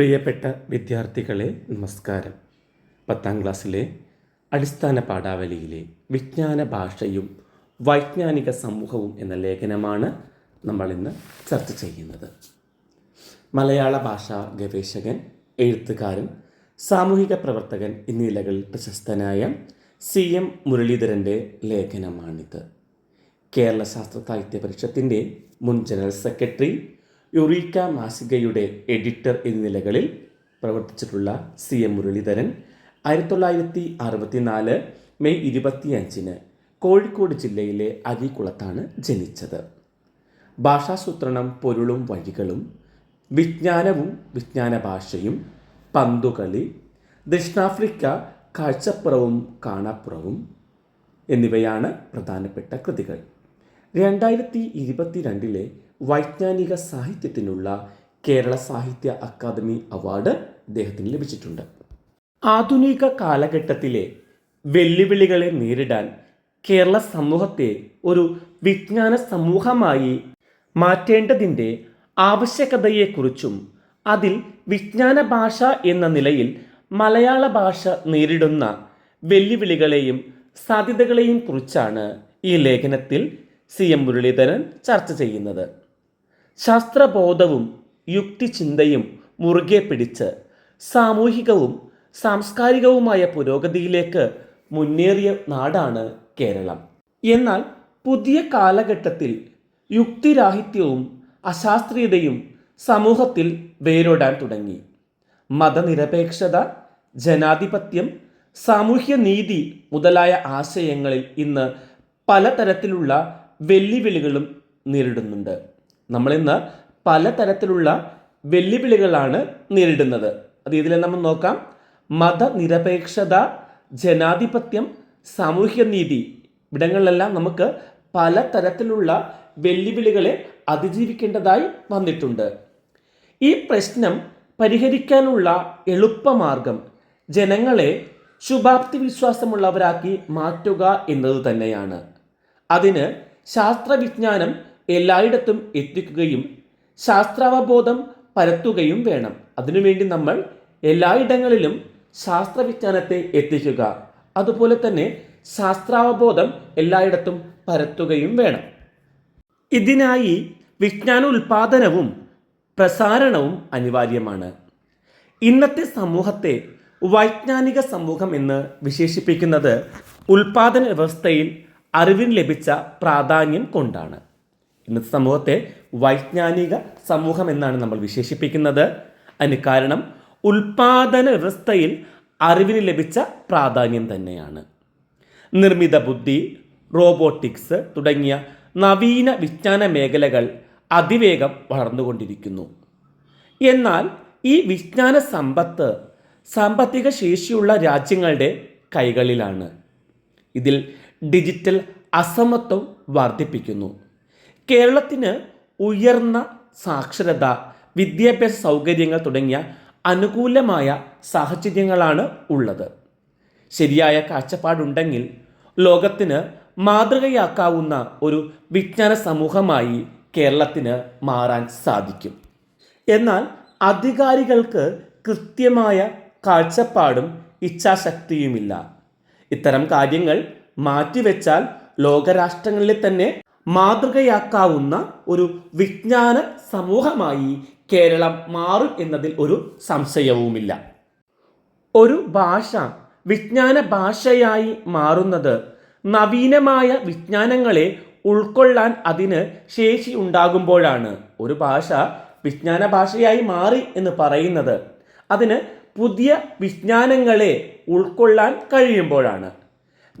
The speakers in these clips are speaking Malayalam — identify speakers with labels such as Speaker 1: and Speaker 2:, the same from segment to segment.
Speaker 1: പ്രിയപ്പെട്ട വിദ്യാർത്ഥികളെ നമസ്കാരം. പത്താം ക്ലാസ്സിലെ അടിസ്ഥാന പാഠാവലിയിലെ വിജ്ഞാന ഭാഷയും വൈജ്ഞാനിക സമൂഹവും എന്ന ലേഖനമാണ് നമ്മൾ ഇന്ന് ചർച്ച ചെയ്യുന്നത്. മലയാള ഭാഷാ ഗവേഷകൻ എഴുത്തുകാരൻ സാമൂഹിക പ്രവർത്തകൻ എന്നീ പ്രശസ്തനായ സി എം മുരളീധരന്റെ ലേഖനമാണിത്. കേരള ശാസ്ത്ര സാഹിത്യ പരിഷത്തിന്റെ മുൻ ജനറൽ സെക്രട്ടറി യുറീക്ക മാസികയുടെ എഡിറ്റർ എന്നീ നിലകളിൽ പ്രവർത്തിച്ചിട്ടുള്ള സി എം മുരളീധരൻ ആയിരത്തി തൊള്ളായിരത്തി അറുപത്തിനാല് മെയ് ഇരുപത്തിയഞ്ചിന് കോഴിക്കോട് ജില്ലയിലെ അരീക്കുളത്താണ് ജനിച്ചത്. ഭാഷാസൂത്രണം പൊരുളും വഴികളും വിജ്ഞാനവും വിജ്ഞാന ഭാഷയും പന്തുകളി ദക്ഷിണാഫ്രിക്ക കാഴ്ചപ്പുറവും കാണാപ്പുറവും എന്നിവയാണ് പ്രധാനപ്പെട്ട കൃതികൾ. രണ്ടായിരത്തി ഇരുപത്തിരണ്ടിലെ വൈജ്ഞാനിക സാഹിത്യത്തിനുള്ള കേരള സാഹിത്യ അക്കാദമി അവാർഡ് അദ്ദേഹത്തിന് ലഭിച്ചിട്ടുണ്ട്. ആധുനിക കാലഘട്ടത്തിലെ വെല്ലുവിളികളെ നേരിടാൻ കേരള സമൂഹത്തെ ഒരു വിജ്ഞാന സമൂഹമായി മാറ്റേണ്ടതിന്റെ ആവശ്യകതയെക്കുറിച്ചും അതിൽ വിജ്ഞാന ഭാഷ എന്ന നിലയിൽ മലയാള ഭാഷ നേരിടുന്ന വെല്ലുവിളികളെയും സാധ്യതകളെയും കുറിച്ചാണ് ഈ ലേഖനത്തിൽ സി എം മുരളീധരൻ ചർച്ച ചെയ്യുന്നത്. ശാസ്ത്രബോധവും യുക്തിചിന്തയും മുറുകെ പിടിച്ച് സാമൂഹികവും സാംസ്കാരികവുമായ പുരോഗതിയിലേക്ക് മുന്നേറിയ നാടാണ് കേരളം. എന്നാൽ പുതിയ കാലഘട്ടത്തിൽ യുക്തിരാഹിത്യവും അശാസ്ത്രീയതയും സമൂഹത്തിൽ വേരോടാൻ തുടങ്ങി. മതനിരപേക്ഷത ജനാധിപത്യം സാമൂഹ്യ നീതി മുതലായ ആശയങ്ങളിൽ ഇന്ന് പലതരത്തിലുള്ള വെല്ലുവിളികളും നേരിടുന്നുണ്ട്. നമ്മളിന്ന് പലതരത്തിലുള്ള വെല്ലുവിളികളാണ് നേരിടുന്നത്. അത് ഇതിൽ നമ്മൾ നോക്കാം. മതനിരപേക്ഷത ജനാധിപത്യം സാമൂഹ്യ നീതി ഇവിടങ്ങളിലെല്ലാം നമുക്ക് പലതരത്തിലുള്ള വെല്ലുവിളികളെ അതിജീവിക്കേണ്ടതായി വന്നിട്ടുണ്ട്. ഈ പ്രശ്നം പരിഹരിക്കാനുള്ള എളുപ്പമാർഗം ജനങ്ങളെ ശുഭാപ്തി വിശ്വാസമുള്ളവരാക്കി മാറ്റുക എന്നത് തന്നെയാണ്. അതിന് ശാസ്ത്രവിജ്ഞാനം എല്ലായിടത്തും എത്തിക്കുകയും ശാസ്ത്രാവബോധം പരത്തുകയും വേണം. അതിനുവേണ്ടി നമ്മൾ എല്ലായിടങ്ങളിലും ശാസ്ത്രവിജ്ഞാനത്തെ എത്തിക്കുക. അതുപോലെ തന്നെ ശാസ്ത്രാവബോധം എല്ലായിടത്തും പരത്തുകയും വേണം. ഇതിനായി വിജ്ഞാന ഉൽപാദനവും പ്രസാരണവും അനിവാര്യമാണ്. ഇന്നത്തെ സമൂഹത്തെ വൈജ്ഞാനിക സമൂഹം എന്ന് വിശേഷിപ്പിക്കുന്നത് ഉൽപാദന വ്യവസ്ഥയിൽ അറിവിന് ലഭിച്ച പ്രാധാന്യം കൊണ്ടാണ്. ഇന്നത്തെ സമൂഹത്തെ വൈജ്ഞാനിക സമൂഹം എന്നാണ് നമ്മൾ വിശേഷിപ്പിക്കുന്നത്. അതിന് കാരണം ഉൽപാദന വ്യവസ്ഥയിൽ അറിവിന് ലഭിച്ച പ്രാധാന്യം തന്നെയാണ്. നിർമ്മിത ബുദ്ധി റോബോട്ടിക്സ് തുടങ്ങിയ നവീന വിജ്ഞാന മേഖലകൾ അതിവേഗം വളർന്നുകൊണ്ടിരിക്കുന്നു. എന്നാൽ ഈ വിജ്ഞാന സമ്പത്ത് സാമ്പത്തിക ശേഷിയുള്ള രാജ്യങ്ങളുടെ കൈകളിലാണ്. ഇതിൽ ഡിജിറ്റൽ അസമത്വം വർദ്ധിപ്പിക്കുന്നു. കേരളത്തിന് ഉയർന്ന സാക്ഷരത വിദ്യാഭ്യാസ സൗകര്യങ്ങൾ തുടങ്ങിയ അനുകൂലമായ സാഹചര്യങ്ങളാണ് ഉള്ളത്. ശരിയായ കാഴ്ചപ്പാടുണ്ടെങ്കിൽ ലോകത്തിന് മാതൃകയാക്കാവുന്ന ഒരു വിജ്ഞാന സമൂഹമായി കേരളത്തിന് മാറാൻ സാധിക്കും. എന്നാൽ അധികാരികൾക്ക് കൃത്യമായ കാഴ്ചപ്പാടും ഇച്ഛാശക്തിയുമില്ല. ഇത്തരം കാര്യങ്ങൾ മാറ്റിവെച്ചാൽ ലോകരാഷ്ട്രങ്ങളിലെ തന്നെ മാതൃകയാക്കാവുന്ന ഒരു വിജ്ഞാന സമൂഹമായി കേരളം മാറും എന്നതിൽ ഒരു സംശയവുമില്ല. ഒരു ഭാഷ വിജ്ഞാന ഭാഷയായി മാറുന്നത് നവീനമായ വിജ്ഞാനങ്ങളെ ഉൾക്കൊള്ളാൻ അതിന് ശേഷി ഉണ്ടാകുമ്പോഴാണ്. ഒരു ഭാഷ വിജ്ഞാന ഭാഷയായി മാറി എന്ന് പറയുന്നത് അതിന് പുതിയ വിജ്ഞാനങ്ങളെ ഉൾക്കൊള്ളാൻ കഴിയുമ്പോഴാണ്.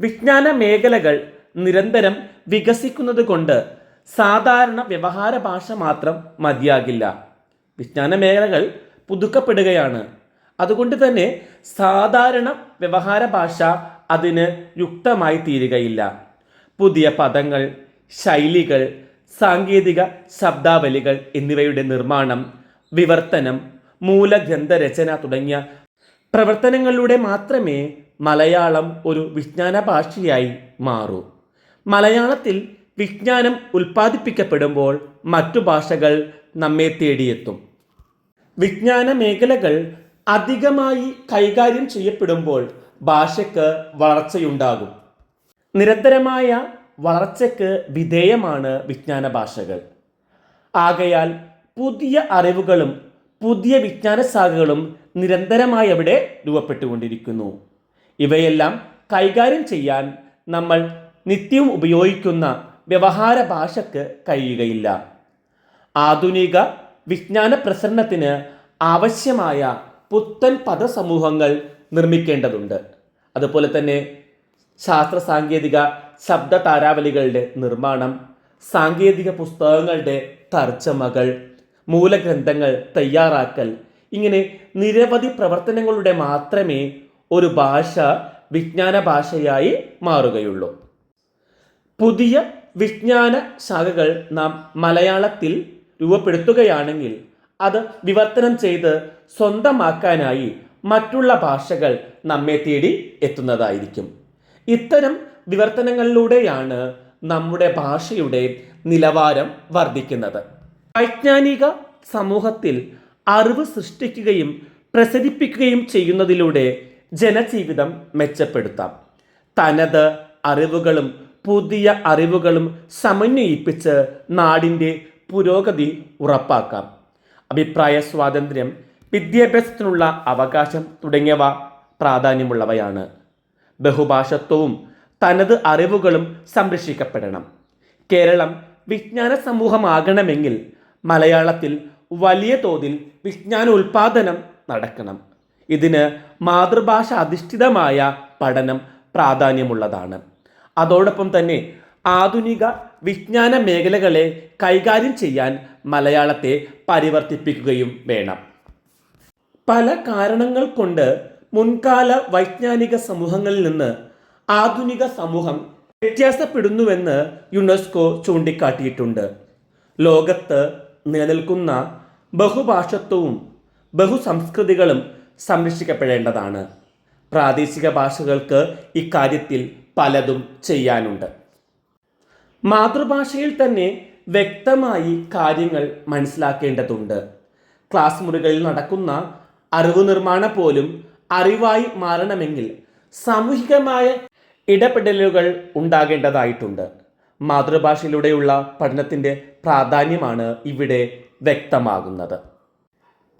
Speaker 1: വിജ്ഞാന മേഖലകൾ നിരന്തരം വികസിക്കുന്നത് കൊണ്ട് സാധാരണ വ്യവഹാര ഭാഷ മാത്രം മതിയാകില്ല. വിജ്ഞാന മേഖലകൾ പുതുക്കപ്പെടുകയാണ്. അതുകൊണ്ട് തന്നെ സാധാരണ വ്യവഹാര ഭാഷ അതിന് യുക്തമായി തീരുകയില്ല. പുതിയ പദങ്ങൾ ശൈലികൾ സാങ്കേതിക ശബ്ദാവലികൾ എന്നിവയുടെ നിർമ്മാണം വിവർത്തനം മൂലഗ്രന്ഥരചന തുടങ്ങിയ പ്രവർത്തനങ്ങളിലൂടെ മാത്രമേ മലയാളം ഒരു വിജ്ഞാന ഭാഷയായി മാറൂ. മലയാളത്തിൽ വിജ്ഞാനം ഉൽപ്പാദിപ്പിക്കപ്പെടുമ്പോൾ മറ്റു ഭാഷകൾ നമ്മെ തേടിയെത്തും. വിജ്ഞാന മേഖലകൾ അധികമായി കൈകാര്യം ചെയ്യപ്പെടുമ്പോൾ ഭാഷയ്ക്ക് വളർച്ചയുണ്ടാകും. നിരന്തരമായ വളർച്ചയ്ക്ക് വിധേയമാണ് വിജ്ഞാന ഭാഷകൾ. ആകയാൽ പുതിയ അറിവുകളും പുതിയ വിജ്ഞാന ശാഖകളും നിരന്തരമായി അവിടെ രൂപപ്പെട്ടുകൊണ്ടിരിക്കുന്നു. ഇവയെല്ലാം കൈകാര്യം ചെയ്യാൻ നമ്മൾ നിത്യവും ഉപയോഗിക്കുന്ന വ്യവഹാര ഭാഷയ്ക്ക് കഴിയുകയില്ല. ആധുനിക വിജ്ഞാന പ്രസരണത്തിന് ആവശ്യമായ പുത്തൻ പദസമൂഹങ്ങൾ നിർമ്മിക്കേണ്ടതുണ്ട്. അതുപോലെ തന്നെ ശാസ്ത്ര സാങ്കേതിക ശബ്ദ താരാവലികളുടെ നിർമ്മാണം സാങ്കേതിക പുസ്തകങ്ങളുടെ തർജമകൾ മൂലഗ്രന്ഥങ്ങൾ തയ്യാറാക്കൽ ഇങ്ങനെ നിരവധി പ്രവർത്തനങ്ങളുടെ മാത്രമേ ഒരു ഭാഷ വിജ്ഞാന ഭാഷയായി മാറുകയുള്ളൂ. പുതിയ വിജ്ഞാന ശാഖകൾ നാം മലയാളത്തിൽ രൂപപ്പെടുത്തുകയാണെങ്കിൽ അത് വിവർത്തനം ചെയ്ത് സ്വന്തമാക്കാനായി മറ്റുള്ള ഭാഷകൾ നമ്മെ തേടി എത്തുന്നതായിരിക്കും. ഇത്തരം വിവർത്തനങ്ങളിലൂടെയാണ് നമ്മുടെ ഭാഷയുടെ നിലവാരം വർദ്ധിക്കുന്നത്. വൈജ്ഞാനിക സമൂഹത്തിൽ അറിവ് സൃഷ്ടിക്കുകയും പ്രസരിപ്പിക്കുകയും ചെയ്യുന്നതിലൂടെ ജനജീവിതം മെച്ചപ്പെടുത്താം. തനത് അറിവുകളും പുതിയ അറിവുകളും സമന്വയിപ്പിച്ച് നാടിന്റെ പുരോഗതി ഉറപ്പാക്കാം. അഭിപ്രായ സ്വാതന്ത്ര്യം വിദ്യാഭ്യാസത്തിനുള്ള അവകാശം തുടങ്ങിയവ പ്രാധാന്യമുള്ളവയാണ്. ബഹുഭാഷത്വവും തനത് അറിവുകളും സംരക്ഷിക്കപ്പെടണം. കേരളം വിജ്ഞാന സമൂഹമാകണമെങ്കിൽ മലയാളത്തിൽ വലിയ തോതിൽ വിജ്ഞാന ഉൽപാദനം നടക്കണം. ഇതിന് മാതൃഭാഷ അധിഷ്ഠിതമായ പഠനം പ്രാധാന്യമുള്ളതാണ്. അതോടൊപ്പം തന്നെ ആധുനിക വിജ്ഞാന മേഖലകളെ കൈകാര്യം ചെയ്യാൻ മലയാളത്തെ പരിവർത്തിപ്പിക്കുകയും വേണം. പല കാരണങ്ങൾ കൊണ്ട് മുൻകാല വൈജ്ഞാനിക സമൂഹങ്ങളിൽ നിന്ന് ആധുനിക സമൂഹം വ്യത്യാസപ്പെടുന്നുവെന്ന് യുനെസ്കോ ചൂണ്ടിക്കാട്ടിയിട്ടുണ്ട്. ലോകത്ത് നിലനിൽക്കുന്ന ബഹുഭാഷത്വവും ബഹുസംസ്കൃതികളും സംരക്ഷിക്കപ്പെടേണ്ടതാണ്. പ്രാദേശിക ഭാഷകൾക്ക് ഇക്കാര്യത്തിൽ പലതും ചെയ്യാനുണ്ട്. മാതൃഭാഷയിൽ തന്നെ വ്യക്തമായി കാര്യങ്ങൾ മനസ്സിലാക്കേണ്ടതുണ്ട്. ക്ലാസ് മുറികളിൽ നടക്കുന്ന അറിവ് നിർമ്മാണം പോലും അറിവായി മാറണമെങ്കിൽ സാമൂഹികമായ ഇടപെടലുകൾ ഉണ്ടാകേണ്ടതായിട്ടുണ്ട്. മാതൃഭാഷയിലൂടെയുള്ള പഠനത്തിന്റെ പ്രാധാന്യമാണ് ഇവിടെ വ്യക്തമാകുന്നത്.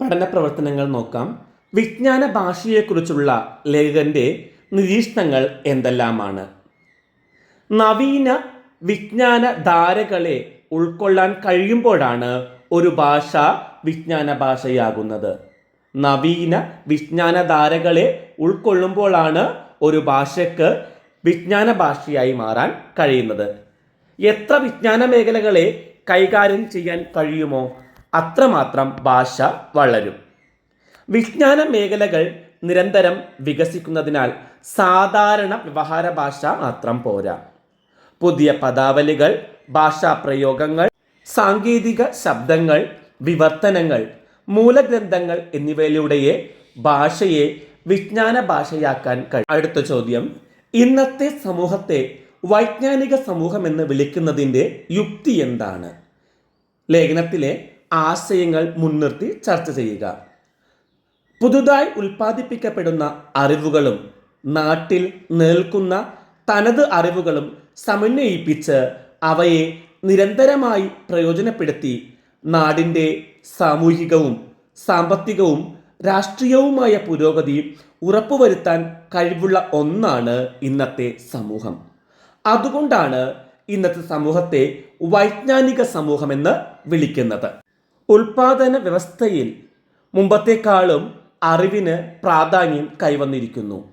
Speaker 1: പഠന പ്രവർത്തനങ്ങൾ നോക്കാം. വിജ്ഞാന ഭാഷയെക്കുറിച്ചുള്ള ലേഖകന്റെ നിരീക്ഷണങ്ങൾ എന്തെല്ലാമാണ്? നവീന വിജ്ഞാന ധാരകളെ ഉൾക്കൊള്ളാൻ കഴിയുമ്പോഴാണ് ഒരു ഭാഷ വിജ്ഞാന ഭാഷയാകുന്നത് നവീന വിജ്ഞാന ധാരകളെ ഉൾക്കൊള്ളുമ്പോഴാണ് ഒരു ഭാഷയ്ക്ക് വിജ്ഞാന ഭാഷയായി മാറാൻ കഴിയുന്നത്. എത്ര വിജ്ഞാന മേഖലകളെ കൈകാര്യം ചെയ്യാൻ കഴിയുമോ അത്രമാത്രം ഭാഷ വളരും. വിജ്ഞാന മേഖലകൾ നിരന്തരം വികസിക്കുന്നതിനാൽ സാധാരണ വ്യവഹാര ഭാഷ മാത്രം പോരാ. പുതിയ പദാവലികൾ ഭാഷാ പ്രയോഗങ്ങൾ സാങ്കേതിക ശബ്ദങ്ങൾ വിവർത്തനങ്ങൾ മൂലഗ്രന്ഥങ്ങൾ എന്നിവയിലൂടെയേ ഭാഷയെ വിജ്ഞാന ഭാഷയാക്കാൻ കഴിയും. അടുത്ത ചോദ്യം. ഇന്നത്തെ സമൂഹത്തെ വൈജ്ഞാനിക സമൂഹം എന്ന് വിളിക്കുന്നതിന്റെ യുക്തി എന്താണ്? ലേഖനത്തിലെ ആശയങ്ങൾ മുൻനിർത്തി ചർച്ച ചെയ്യുക. പുതുതായി ഉൽപ്പാദിപ്പിക്കപ്പെടുന്ന അറിവുകളും നാട്ടിൽ നിൽക്കുന്ന തനത് അറിവുകളും സമന്വയിപ്പിച്ച് അവയെ നിരന്തരമായി പ്രയോജനപ്പെടുത്തി നാടിന്റെ സാമൂഹികവും സാമ്പത്തികവും രാഷ്ട്രീയവുമായ പുരോഗതി ഉറപ്പുവരുത്താൻ കഴിവുള്ള ഒന്നാണ് ഇന്നത്തെ സമൂഹം. അതുകൊണ്ടാണ് ഇന്നത്തെ സമൂഹത്തെ വൈജ്ഞാനിക സമൂഹമെന്ന് വിളിക്കുന്നത്. ഉൽപാദന വ്യവസ്ഥയിൽ മുമ്പത്തെക്കാളും അറിവിന് പ്രാധാന്യം കൈവന്നിരിക്കുന്നു.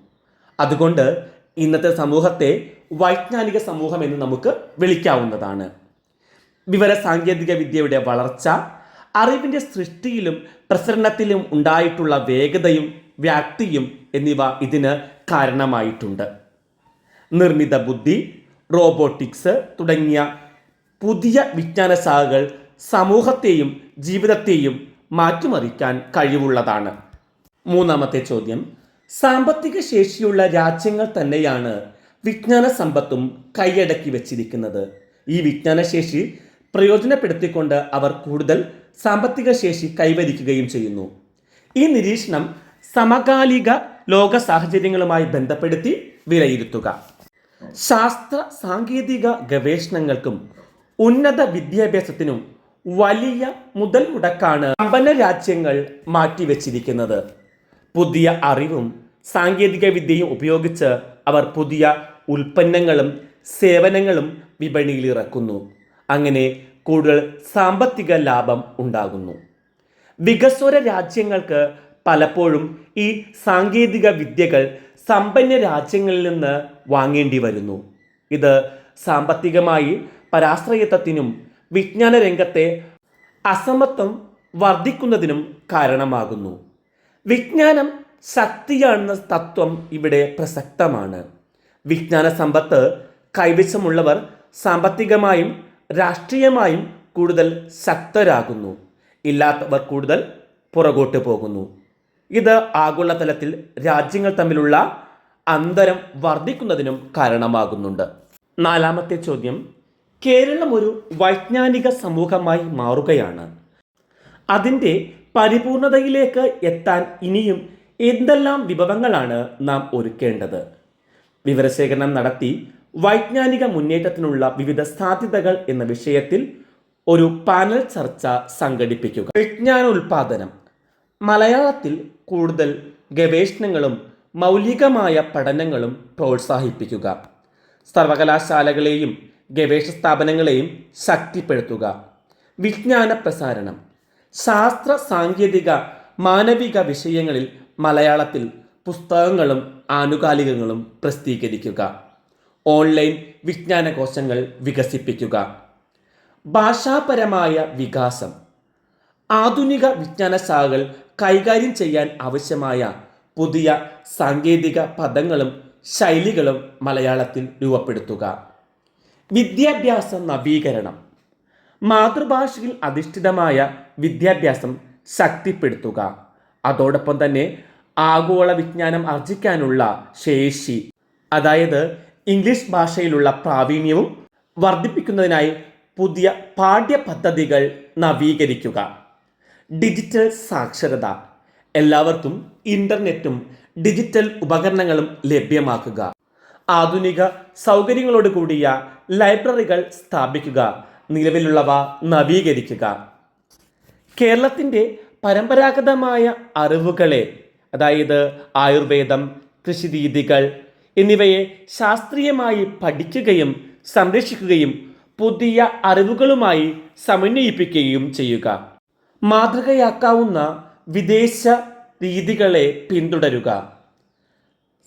Speaker 1: അതുകൊണ്ട് ഇന്നത്തെ സമൂഹത്തെ വൈജ്ഞാനിക സമൂഹം എന്ന് നമുക്ക് വിളിക്കാവുന്നതാണ്. വിവര സാങ്കേതിക വിദ്യയുടെ വളർച്ച അറിവിന്റെ സൃഷ്ടിയിലും പ്രസരണത്തിലും ഉണ്ടായിട്ടുള്ള വേഗതയും വ്യാപ്തിയും എന്നിവ ഇതിന് കാരണമായിട്ടുണ്ട്. നിർമ്മിത ബുദ്ധി റോബോട്ടിക്സ് തുടങ്ങിയ പുതിയ വിജ്ഞാന ശാഖകൾ സമൂഹത്തെയും ജീവിതത്തെയും മാറ്റിമറിക്കാൻ കഴിവുള്ളതാണ്. മൂന്നാമത്തെ ചോദ്യം. സാമ്പത്തിക ശേഷിയുള്ള രാജ്യങ്ങൾ തന്നെയാണ് വിജ്ഞാന സമ്പത്തും കൈയടക്കി വച്ചിരിക്കുന്നത്. ഈ വിജ്ഞാന ശേഷി പ്രയോജനപ്പെടുത്തിക്കൊണ്ട് അവർ കൂടുതൽ സാമ്പത്തിക ശേഷി കൈവരിക്കുകയും ചെയ്യുന്നു. ഈ നിരീക്ഷണം സമകാലിക ലോക സാഹചര്യങ്ങളുമായി ബന്ധപ്പെടുത്തി വിലയിരുത്തുക. ശാസ്ത്ര സാങ്കേതിക ഗവേഷണങ്ങൾക്കും ഉന്നത വിദ്യാഭ്യാസത്തിനും വലിയ മുതൽ മുടക്കാണ് സമ്പന്ന രാജ്യങ്ങൾ മാറ്റിവെച്ചിരിക്കുന്നത്. പുതിയ അറിവും സാങ്കേതിക വിദ്യയും ഉപയോഗിച്ച് അവർ പുതിയ ഉൽപ്പന്നങ്ങളും സേവനങ്ങളും വിപണിയിൽ ഇറക്കുന്നു അങ്ങനെ കൂടുതൽ സാമ്പത്തിക ലാഭം ഉണ്ടാകുന്നു. വികസ്വര രാജ്യങ്ങൾക്ക് പലപ്പോഴും ഈ സാങ്കേതിക വിദ്യകൾ സമ്പന്ന രാജ്യങ്ങളിൽ നിന്ന് വാങ്ങേണ്ടി വരുന്നു. ഇത് സാമ്പത്തികമായി പരാശ്രയത്വത്തിനും വിജ്ഞാന രംഗത്തെ അസമത്വം വർദ്ധിക്കുന്നതിനും കാരണമാകുന്നു. വിജ്ഞാനം ശക്തിയാണെന്ന തത്വം ഇവിടെ പ്രസക്തമാണ്. വിജ്ഞാന സമ്പത്ത് കൈവശമുള്ളവർ സാമ്പത്തികമായും രാഷ്ട്രീയമായും കൂടുതൽ ശക്തരാകുന്നു. ഇല്ലാത്തവർ കൂടുതൽ പുറകോട്ട് പോകുന്നു. ഇത് ആഗോളതലത്തിൽ രാജ്യങ്ങൾ തമ്മിലുള്ള അന്തരം വർദ്ധിക്കുന്നതിനും കാരണമാകുന്നുണ്ട്. നാലാമത്തെ ചോദ്യം കേരളം ഒരു വൈജ്ഞാനിക സമൂഹമായി മാറുകയാണ്. അതിന്റെ പരിപൂർണതയിലേക്ക് എത്താൻ ഇനിയും എന്തെല്ലാം വിഭവങ്ങളാണ് നാം ഒരുക്കേണ്ടത്? വിവരശേഖരണം നടത്തി വൈജ്ഞാനിക മുന്നേറ്റത്തിനുള്ള വിവിധ സാധ്യതകൾ എന്ന വിഷയത്തിൽ ഒരു പാനൽ ചർച്ച സംഘടിപ്പിക്കുക. വിജ്ഞാന ഉൽപാദനം. മലയാളത്തിൽ കൂടുതൽ ഗവേഷണങ്ങളും മൗലികമായ പഠനങ്ങളും പ്രോത്സാഹിപ്പിക്കുക. സർവകലാശാലകളെയും ഗവേഷണ സ്ഥാപനങ്ങളെയും ശക്തിപ്പെടുത്തുക. വിജ്ഞാന പ്രസാരണം. ശാസ്ത്ര സാങ്കേതിക മാനവിക വിഷയങ്ങളിൽ മലയാളത്തിൽ പുസ്തകങ്ങളും ആനുകാലികങ്ങളും പ്രസിദ്ധീകരിക്കുക. ഓൺലൈൻ വിജ്ഞാനകോശങ്ങൾ വികസിപ്പിക്കുക. ഭാഷാപരമായ വികാസം. ആധുനിക വിജ്ഞാന ശാഖകൾ കൈകാര്യം ചെയ്യാൻ ആവശ്യമായ പുതിയ സാങ്കേതിക പദങ്ങളും ശൈലികളും മലയാളത്തിൽ രൂപപ്പെടുത്തുക. വിദ്യാഭ്യാസ നവീകരണം. മാതൃഭാഷയിൽ അധിഷ്ഠിതമായ വിദ്യാഭ്യാസം ശക്തിപ്പെടുത്തുക. അതോടൊപ്പം തന്നെ ആഗോള വിജ്ഞാനം ആർജിക്കാനുള്ള ശേഷി അതായത് ഇംഗ്ലീഷ് ഭാഷയിലുള്ള പ്രാവീണ്യവും വർദ്ധിപ്പിക്കുന്നതിനായി പുതിയ പാഠ്യപദ്ധതികൾ നവീകരിക്കുക. ഡിജിറ്റൽ സാക്ഷരത എല്ലാവർക്കും ഇന്റർനെറ്റും ഡിജിറ്റൽ ഉപകരണങ്ങളും ലഭ്യമാക്കുക. ആധുനിക സൗകര്യങ്ങളോട് കൂടിയ ലൈബ്രറികൾ സ്ഥാപിക്കുക. നിലവിലുള്ളവ നവീകരിക്കുക. കേരളത്തിന്റെ പരമ്പരാഗതമായ അറിവുകളെ അതായത് ആയുർവേദം കൃഷിരീതികൾ എന്നിവയെ ശാസ്ത്രീയമായി പഠിക്കുകയും സംരക്ഷിക്കുകയും പുതിയ അറിവുകളുമായി സമന്വയിപ്പിക്കുകയും ചെയ്യുക. മാതൃകയാക്കാവുന്ന വിദേശ രീതികളെ പിന്തുടരുക.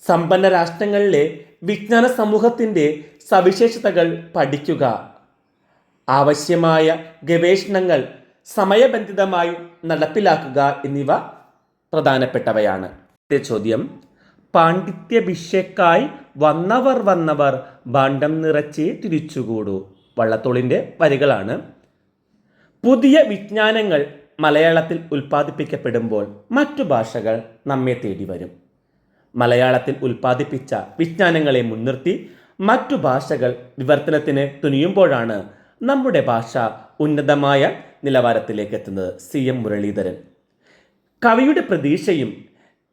Speaker 1: സമ്പന്ന രാഷ്ട്രങ്ങളിലെ വിജ്ഞാന സമൂഹത്തിന്റെ സവിശേഷതകൾ പഠിക്കുക. ആവശ്യമായ ഗവേഷണങ്ങൾ സമയബന്ധിതമായി നടപ്പിലാക്കുക എന്നിവ പ്രധാനപ്പെട്ടവയാണ്. ചോദ്യം പാണ്ഡിത്യ ഭിക്ഷക്കായി വന്നവർ വന്നവർ ഭാണ്ഡം നിറച്ചേ തിരിച്ചുകൂടൂ. വള്ളത്തോളിന്റെ വരികളാണ്. പുതിയ വിജ്ഞാനങ്ങൾ മലയാളത്തിൽ ഉൽപ്പാദിപ്പിക്കപ്പെടുമ്പോൾ മറ്റു ഭാഷകൾ നമ്മെ തേടി വരും. മലയാളത്തിൽ ഉൽപ്പാദിപ്പിച്ച വിജ്ഞാനങ്ങളെ മുൻനിർത്തി മറ്റു ഭാഷകൾ വിവർത്തനത്തിന് തുനിയുമ്പോഴാണ് നമ്മുടെ ഭാഷ ഉന്നതമായ നിലവാരത്തിലേക്ക് എത്തുന്നത് സി എം മുരളീധരൻ. കവിയുടെ പ്രതീക്ഷയും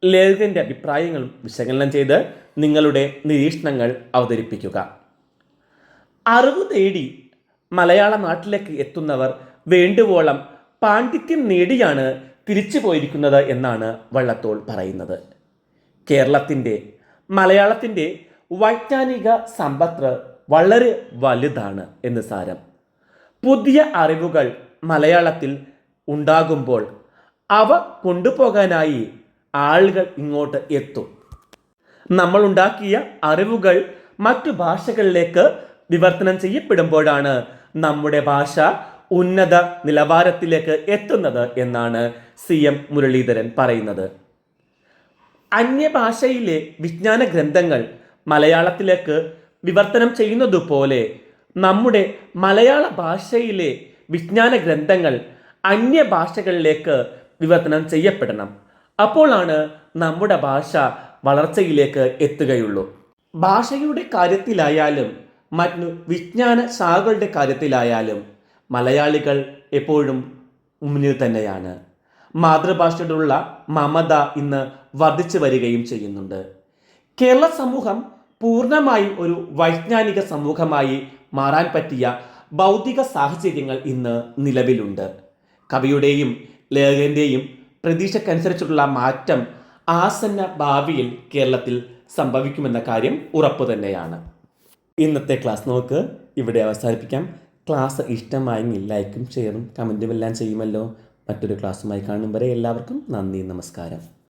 Speaker 1: ലേഖകന്റെ അഭിപ്രായങ്ങളും വിശകലനം ചെയ്ത് നിങ്ങളുടെ നിരീക്ഷണങ്ങൾ അവതരിപ്പിക്കുക. അറിവ് തേടി മലയാള നാട്ടിലേക്ക് എത്തുന്നവർ വേണ്ടുവോളം പാണ്ഡിത്യം നേടിയാണ് തിരിച്ചു പോയിരിക്കുന്നത് എന്നാണ് വള്ളത്തോൾ പറയുന്നത്. കേരളത്തിന്റെ മലയാളത്തിന്റെ വൈജ്ഞാനിക സമ്പത്ത് വളരെ വലുതാണ് എന്ന് സാരം. പുതിയ അറിവുകൾ മലയാളത്തിൽ ഉണ്ടാകുമ്പോൾ അവ കൊണ്ടുപോകാനായി ആളുകൾ ഇങ്ങോട്ട് എത്തും. നമ്മൾ ഉണ്ടാക്കിയ അറിവുകൾ മറ്റു ഭാഷകളിലേക്ക് വിവർത്തനം ചെയ്യപ്പെടുമ്പോഴാണ് നമ്മുടെ ഭാഷ ഉന്നത നിലവാരത്തിലേക്ക് എത്തുന്നത് എന്നാണ് സി എം മുരളീധരൻ പറയുന്നത്. അന്യഭാഷയിലെ വിജ്ഞാന ഗ്രന്ഥങ്ങൾ മലയാളത്തിലേക്ക് വിവർത്തനം ചെയ്യുന്നതുപോലെ നമ്മുടെ മലയാള ഭാഷയിലെ വിജ്ഞാന ഗ്രന്ഥങ്ങൾ അന്യഭാഷകളിലേക്ക് വിവർത്തനം ചെയ്യപ്പെടണം. അപ്പോഴാണ് നമ്മുടെ ഭാഷ വളർച്ചയിലേക്ക് എത്തുകയുള്ളൂ. ഭാഷയുടെ കാര്യത്തിലായാലും മറ്റു വിജ്ഞാന ശാഖകളുടെ കാര്യത്തിലായാലും മലയാളികൾ എപ്പോഴും മുന്നിൽ തന്നെയാണ്. മാതൃഭാഷയോടുള്ള മമത ഇന്ന് വർദ്ധിച്ചു വരികയും ചെയ്യുന്നുണ്ട്. കേരള സമൂഹം പൂർണമായും ഒരു വൈജ്ഞാനിക സമൂഹമായി മാറാൻ പറ്റിയ ഭൗതിക സാഹചര്യങ്ങൾ ഇന്ന് നിലവിലുണ്ട്. കവിയുടെയും ലേഖകന്റെയും പ്രതീക്ഷക്കനുസരിച്ചുള്ള മാറ്റം ആസന്ന ഭാവിയിൽ കേരളത്തിൽ സംഭവിക്കുമെന്ന കാര്യം ഉറപ്പു തന്നെയാണ്. ഇന്നത്തെ ക്ലാസ് നമുക്ക് ഇവിടെ അവസാനിപ്പിക്കാം. ക്ലാസ് ഇഷ്ടമായെങ്കിൽ ലൈക്കും ഷെയറും കമന്റും എല്ലാം ചെയ്യുമല്ലോ. മറ്റൊരു ക്ലാസ്സുമായി കാണും വരെ എല്ലാവർക്കും നന്ദി നമസ്കാരം.